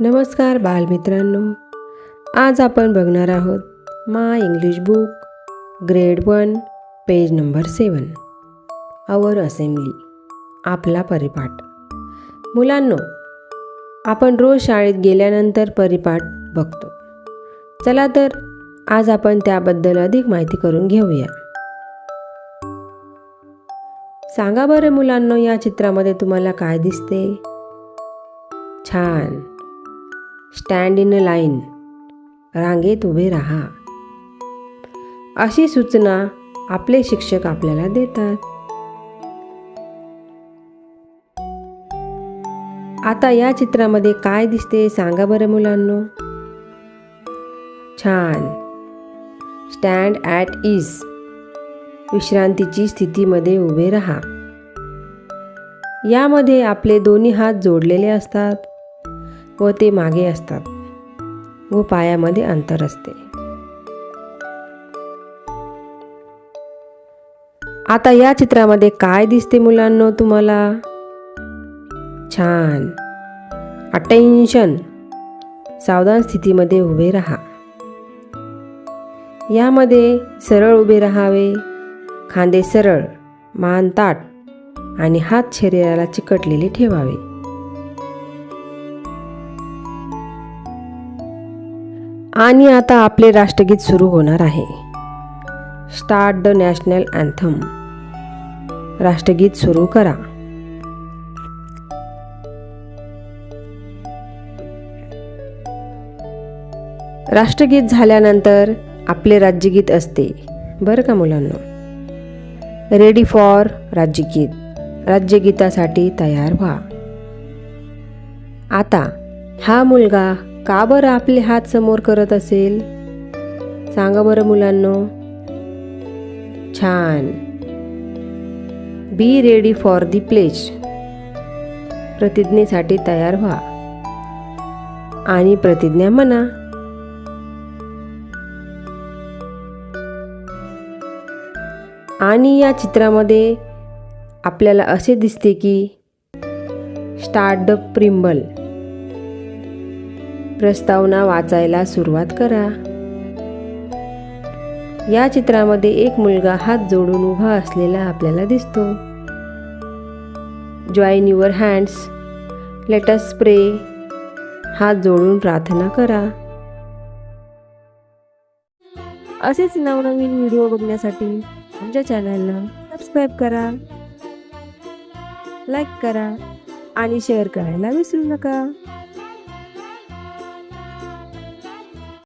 नमस्कार बालमित्रांनो. आज आपण बघणार आहोत मा English book grade one page number seven our assembly आपला परिपाठ. मुलांनो आपण रोज शाळेत गेल्यानंतर परिपाठ बघतो. चला तर आज आपण त्याबद्दल अधिक माहिती करून घेऊया. सांगा बरं मुलांनो या चित्रामध्ये तुम्हाला काय दिसते? छान. स्टँड इन अ लाईन रांगेत उभे राहा. अशी सूचना आपले शिक्षक आपल्याला देतात. आता या चित्रामध्ये काय दिसते सांगा बरं मुलांनो. छान. स्टँड ॲट इज विश्रांतीची स्थितीमध्ये उभे राहा. यामध्ये आपले दोन्ही हात जोडलेले असतात. व ते मागे असतात व पायामध्ये अंतर असते. आता या चित्रामध्ये काय दिसते मुलांनो तुम्हाला? छान. अटेन्शन सावधान स्थितीमध्ये उभे राहा. यामध्ये सरळ उभे राहावे. खांदे सरळ मान ताट आणि हात शरीराला चिकटलेले ठेवावे. आणि आता आपले राष्ट्रगीत सुरू होणार आहे. Start the national anthem. राष्ट्रगीत सुरू करा. राष्ट्रगीत झाल्यानंतर आपले राज्यगीत असते. बरं का मुलांना? Ready for राज्यगीत. राज्यगीतासाठी तयार व्हा. आता हा मुलगा का बरं आपले हात समोर करत असेल? सांगा बरं मुलांनो. छान. Be ready for the pledge प्रतिज्ञेसाठी तयार व्हा. आणि प्रतिज्ञा म्हणा. आणि या चित्रामध्ये आपल्याला असे दिसते की स्टार्ट द प्रिंबल प्रस्तावना वाचायला सुरुवात करा. या चित्रामध्ये एक मुलगा हात जोडून उभा असलेला आपल्याला दिसतो. Join your hands let's pray हात जोडून प्रार्थना करा. असेच नवनवीन व्हिडिओ बघण्यासाठी आमच्या चॅनलला सबस्क्राईब करा. लाईक करा आणि शेअर करायला विसरू नका.